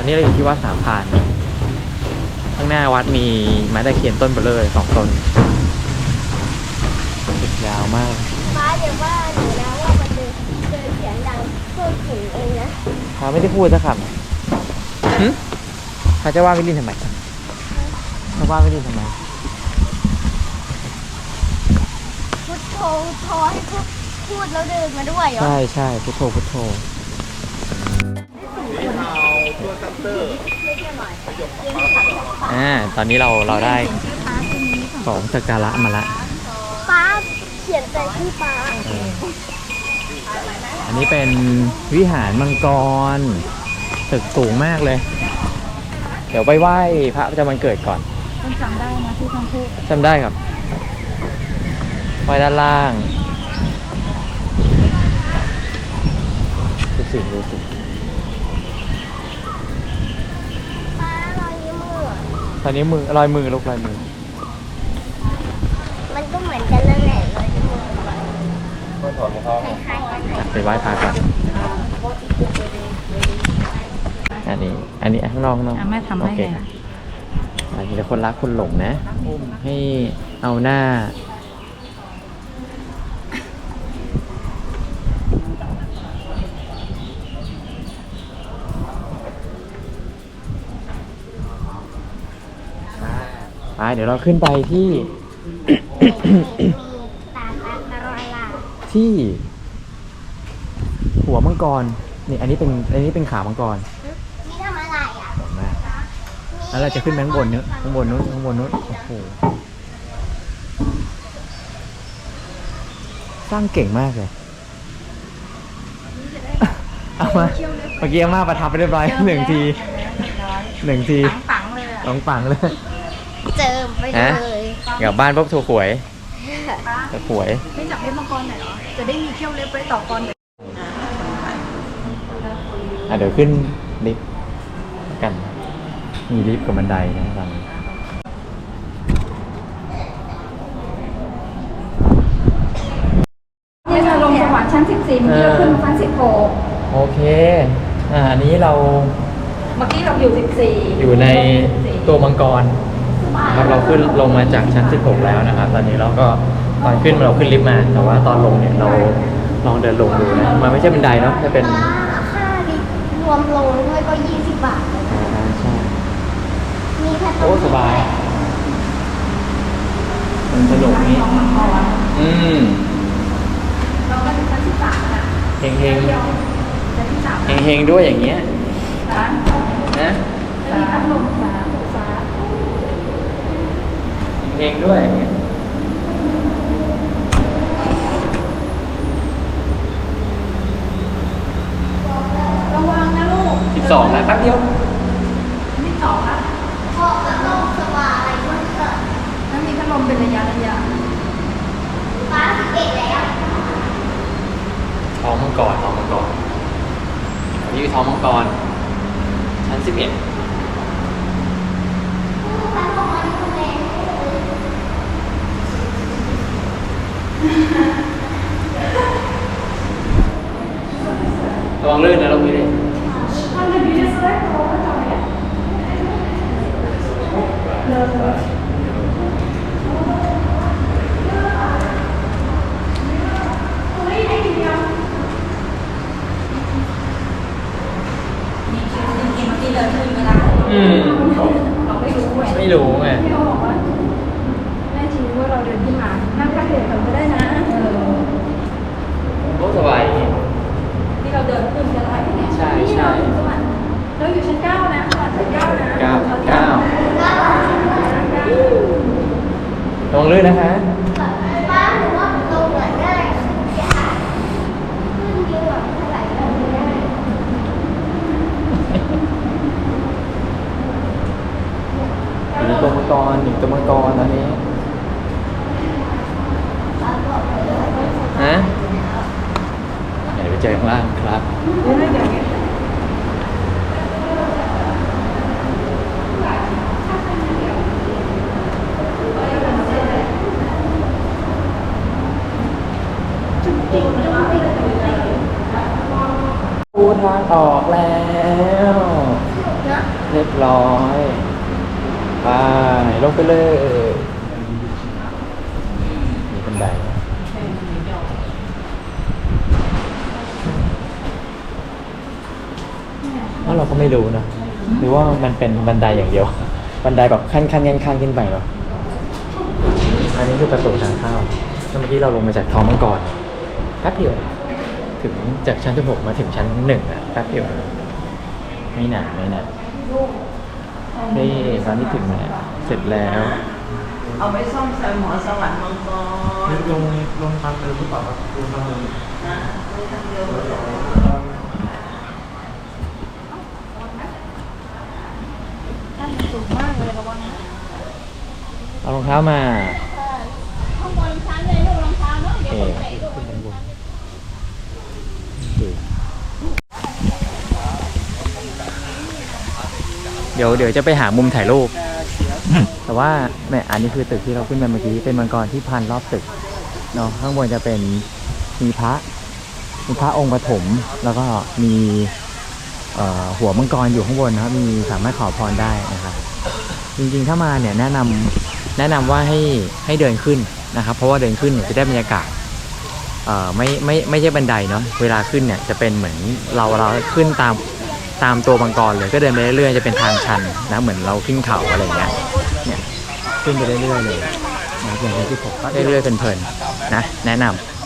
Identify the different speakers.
Speaker 1: ตอนนี้เราอยู่ที่วัดสามพราน ข้างหน้าวัดมีไม้ตะเคียนต้นเบลเลอร์สองต้นยาวมาก
Speaker 2: ฟ้าเดี๋ยวว่าหนูนะว่ามันเดินเดินเสียงดังพูดถึงเองนะ
Speaker 1: พาไม่ได้พูดสักคำหึพาจะว่าวิลินทำไมจะว่าวิลินทำไม
Speaker 2: พุทโธพุทโธให้พูดพูดแล้วเดินมาด้วยเหรอ
Speaker 1: ใช่ใช่พุทโธพุทโธ อ่าตอนนี้เราเราได้ของสักการะมาละ
Speaker 2: ฟ้าเขียนแต่ชื่อฟ้า
Speaker 1: อันนี้เป็นวิหารมังกร ตึกสูงมากเลย เดี๋ยวไปไหว้พระประจำวันเกิดก่อน
Speaker 3: ต้องจำได้นะที่ท่านพูด
Speaker 1: จำได้ครับไหว้ด้านล่างดูสิดูสิ
Speaker 2: ฟ้ารอยนิ้วมือเหร อ
Speaker 1: ตอนนี้มือรอยมือลูกรอยมือ
Speaker 2: มันก็เหมือนกันนั่นแหละรอยนิ้วมือคล้ายๆกัน
Speaker 1: อะไปไหว้พระก่อนอันนี้ อันนี้ข้างนอกข้างนอก
Speaker 3: อะแม่ทำให้
Speaker 1: โอเค
Speaker 3: เลย
Speaker 1: ค่ะอันนี้คนรักคนหลงนะ ให้เอาหน้า ไปเดี๋ยวเราขึ้นไปที่
Speaker 2: มีตาตาตาลอยลา
Speaker 1: ที่หัวมังกรนี่อันนี้เป็นอันนี้เป็นขามังกร
Speaker 2: นี่ทำอะไรอะ
Speaker 1: สวยมากแล้วเราจะขึ้นไปข้างบนเนื้อะข้างบนนู้นข้างบนนู้นโอ้โหสร้างเก่งมากเลยเอามาเมื่อกี้อาม่าประทับไปเรียบร้อยหนึ่งทีหนึ่งที
Speaker 3: ปังๆเลยอะ
Speaker 1: สองปังเลย
Speaker 2: เจิมไป
Speaker 1: ฮะ
Speaker 2: เลย
Speaker 1: กลับบ้านปุ๊บถูกหวยถูกหวย
Speaker 3: ไม่จับเล็บมังกรหน่อยเหรอ จะได้มีเขี้ยวเล็บไว้ต่อกรเดี๋ยว
Speaker 1: อะเดี๋ยวขึ้นลิฟต์กัน มีลิฟต์กับบันไดนะตอนนี้
Speaker 3: เนี่ยจะลงสวรรค์ชั้น 14เมื่อกี้เราขึ้นมาชั้น
Speaker 1: โอเค อ่าอันนี้เรา
Speaker 3: 16เมื่อกี้เราอยู่ 14
Speaker 1: อยู่ในตัวมังกรนะ ครับเราขึ้นลงมาจากชั้น 16 แล้วนะครับ ตอนนี้เราก็ตอนขึ้นเราขึ้นลิฟต์มา แต่ว่าตอนลงเนี่ยเราลองเดินลงดูนะ มันไม่ใช่บันไดเนาะจะเป็น
Speaker 2: ค่าลิฟต์รวมลงด้วยก็ 20 บาทเลย
Speaker 1: อ่าใช่
Speaker 2: มีแค่
Speaker 1: โอ้สบาย มันสนุกนี้
Speaker 3: ของมังกร
Speaker 1: อืม
Speaker 3: เราก็ถึงชั้น13นะ
Speaker 1: เฮงเฮง
Speaker 3: ชั้นที่3
Speaker 1: เฮงเฮงๆด้วยอย่างเงี้ย
Speaker 3: ร้าน
Speaker 1: นะ
Speaker 3: จะมีพัดลมฟ้าฟ้า
Speaker 1: เฮงๆด้วยอย่างเงี้ย
Speaker 3: ระวังนะลูก
Speaker 1: สิบสองนะแป๊บเดียว
Speaker 3: ที่สองละ
Speaker 2: พ่อก็ต้องสว่างอะไรมันเกิด
Speaker 3: แล้วมีพัดลมเป็นระยะระยะ
Speaker 2: ฟ้าสิบเอ็ดแล้ว
Speaker 1: ท้องมังกรท้องมังกรอันนี้คือท้องมังกรชั้นสิบเอ็ดระวังลื่นนะลงนี้ดิ อืม
Speaker 3: เราไม่รู้ไง
Speaker 1: ไม่รู้ไง
Speaker 3: พี่เขาบอกว่าแม่ชี้ว่าเราเดินขึ้นมานั่งพักเดินกันก็ได้นะเออ
Speaker 1: โอ้สบายอย่างงี้
Speaker 3: ที่เราเดินขึ้นจะได้เนี่ย
Speaker 1: ใช่
Speaker 3: นี่
Speaker 1: ใช่
Speaker 3: เราอยู่สวรรค์เราอยู่ชั้นเก้านะสวรรค์ชั้นเก้านะ
Speaker 1: เก้าเก้าระวังลื่นนะคะ
Speaker 2: ฟ้าหนูว่าลงเหมือนได้ขึ้นยากขึ้นเยอะเท่าไหร่ก็ไม่ได้
Speaker 1: หนึ่งตัวมังกรหนึ่งตัวมังกรตอนนี้ฮะเดี๋ยวไปเจอข้างล่างครับ
Speaker 3: เดี๋ยวนะเดี๋ยวนี้
Speaker 1: ดูทางออกแล้ว
Speaker 2: เรี
Speaker 1: ยบร้อย ไปลงไปเลยมีบันไดว่าเราก็ไม่รู้นะ หรือว่ามันเป็นบันไดอย่างเดียว บันไดแบบขั้นขั้นขั้นขั้นขึ้นไปหรอ อันนี้คือประตูทางเข้าวเมื่อกี้เราลงมาจากท้องมังกรแป๊บเดียว ถึงจากชั้นที่หกมาถึงชั้นหนึ่งอะแป๊บเดียวไม่นานไม่นานนี่ตอนนี้ถึงแล้วเสร็จแล้ว
Speaker 4: เอาไปซ่อมแซมหัวสวรรค์มังกร
Speaker 1: ลงลงทางเดินหรือเปล่าครับลงทางเดิน
Speaker 4: นะมีทางเดียวเลยเหรอ
Speaker 3: นั่นสูงมากเลยระวังนะ
Speaker 1: เอารองเท้ามา
Speaker 2: ข้างบนชั้นเลยลูกรองเท้าเนาะเดี๋ยว
Speaker 1: เอ
Speaker 2: ผม
Speaker 1: อ
Speaker 2: ใส่ลูก
Speaker 1: ขึ้นบนบน เดี๋ยวเดี๋ยวจะไปหามุมถ่ายรูป แต่ว่าแม่อันนี้คือตึกที่เราขึ้นมาเมื่อกี้เป็นมังกรที่พันรอบตึกเนาะข้างบนจะเป็นมีพระมีพระองค์ปฐมแล้วก็มีหัวมังกรอยู่ข้างบนนะครับ มีสามารถขอพรได้นะครับ จริงๆถ้ามาเนี่ยแนะนำแนะนำว่าให้ให้เดินขึ้นนะครับ เพราะว่าเดินขึ้นเนี่ยจะได้บรรยากาศเอ่อไม่ไม่ไม่ใช่บันไดเนาะเวลาขึ้นเนี่ยจะเป็นเหมือนเราเราขึ้นตาม ตามตัวมังกรเลยก็เดินไปเรื่อยๆจะเป็นทางชันนะเหมือนเราขึ้นเขาอะไรเงี้ยเนี่ยขึ้นไปเรื่อยๆเลยนะอย่างที่ผมก็เรื่อยๆเพลินๆนะแนะนำ